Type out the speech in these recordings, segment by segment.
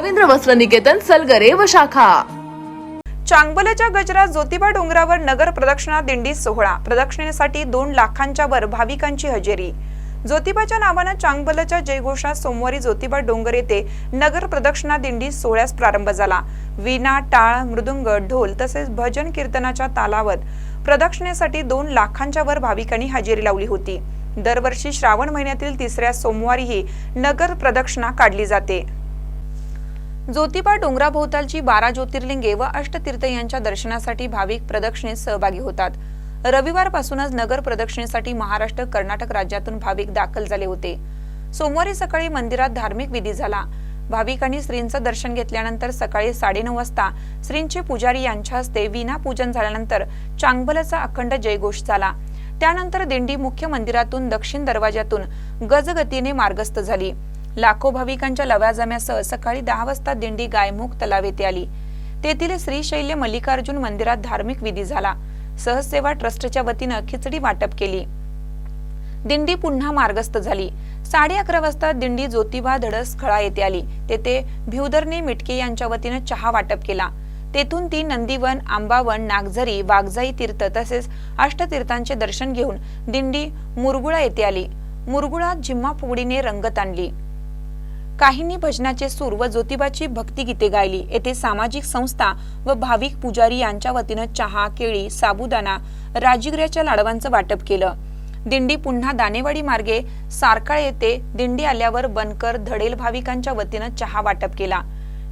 रवींद्र वस्त्र निकेतन सलगरे व शाखा. चांगबलाच्या गजरात ज्योतिबा डोंगरावर नगर प्रदक्षिणा दिंडी सोहळा. प्रदक्षिणेसाठी दोन लाखांच्या वर भाविकांची हजेरी. ज्योतिबाच्या नावानं चांगबलच्या जयघोषात सोमवारी ज्योतिबा डोंगर येथे नगर प्रदक्षिणा दिंडी सोहळ्यास प्रारंभ झाला. वीणा टाळ मृदुंग ढोल तसेच भजन कीर्तनाच्या तालावर प्रदक्षिणेसाठी दोन लाखांच्या वर भाविकांनी हजेरी लावली होती. दरवर्षी श्रावण महिन्यातील तिसऱ्या सोमवारीही नगर प्रदक्षिणा काढली जाते. ज्योतिबा डोंगराभोवतालची बारा ज्योतिर्लिंगे व अष्टतीर्थ यांच्या दर्शनासाठी भाविक प्रदक्षिणेत सहभागी होतात. रविवारपासूनच नगर प्रदक्षिणेसाठी महाराष्ट्र कर्नाटक राज्यातून भाविक दाखल झाले होते. सोमवारी सकाळी मंदिरात धार्मिक विधी झाला. भाविकांनी श्रींचं दर्शन घेतल्यानंतर सकाळी साडेनऊ वाजता श्रींचे पुजारी यांच्या हस्ते विना पूजन झाल्यानंतर चांगभलचा अखंड जयघोष झाला. त्यानंतर दिंडी मुख्य मंदिरातून दक्षिण दरवाजातून गजगतीने मार्गस्थ झाली. लाखो भाविकांच्या लव्याजम्यासह सकाळी दहा वाजता दिंडी गायमुख तलाव येथे आली. तेथील श्रीशैल्य मल्लिकार्जुन मंदिरात धार्मिक विधी झाला. सहसेवा ट्रस्टच्या वतीनं खिचडी वाटप केली. दिंडी पुन्हा मार्गस्थ झाली. साडे अकरा वाजता दिंडी ज्योतिबा धडस खळा येथे आली. तेथे भिवदरने मिटके यांच्या वतीनं चहा वाटप केला. तेथून ती नंदीवन आंबावन नागझरी वाघजाई तीर्थ तसेच अष्टतीर्थांचे दर्शन घेऊन दिंडी मुरगुळा येथे आली. मुरगुळात जिम्मा फुगडीने रंगत आणली. काहींनी भजनाचे सूर व ज्योतिबाची भक्तिगीते गायली. येथे सामाजिक संस्था व भाविक पुजारी यांच्या वतीनं चहा केळी साबुदाणा राजगिऱ्याच्या लाडवांचं वाटप केलं. दिंडी पुन्हा दानेवाडी मार्गे सारकाळ येथे दिंडी आल्यावर बनकर धडेल भाविकांच्या वतीनं चहा वाटप केला.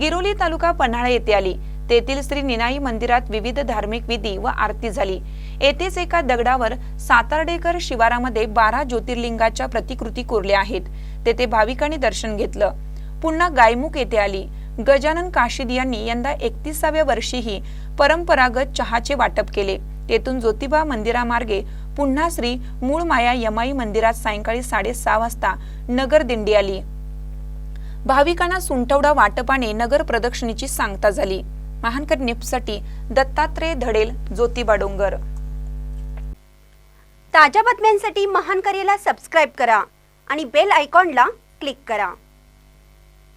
गिरोली तालुका पन्हाळा येथे आली. तेथील श्री निनाई मंदिरात विविध धार्मिक विधी व आरती झाली. येथेच एका दगडावर सातार्डेकर शिवारामध्ये बारा ज्योतिर्लिंगाच्या प्रतिकृती कोरल्या आहेत. तेथे भाविकांनी दर्शन घेतलं. पुन्हा गायमुख येथे आली. गजानन काशीद यांनी यंदा एकतीसाव्या वर्षीही परंपरागत चहाचे वाटप केले. तेथून ज्योतिबा मंदिरामार्गे पुन्हा श्री मूळ माया यमाई मंदिरात सायंकाळी साडेसहा वाजता नगर दिंडी आली. भाविकांना सुंटवडा वाटपाने नगर प्रदक्षिणेची सांगता झाली. महानकर निपसाठी दत्तात्रय धडेल ज्योतिबा डोंगर ताज्या बातम्यांसाठी महान करेला सबस्क्राईब करा आणि बेल आयकॉनला क्लिक करा.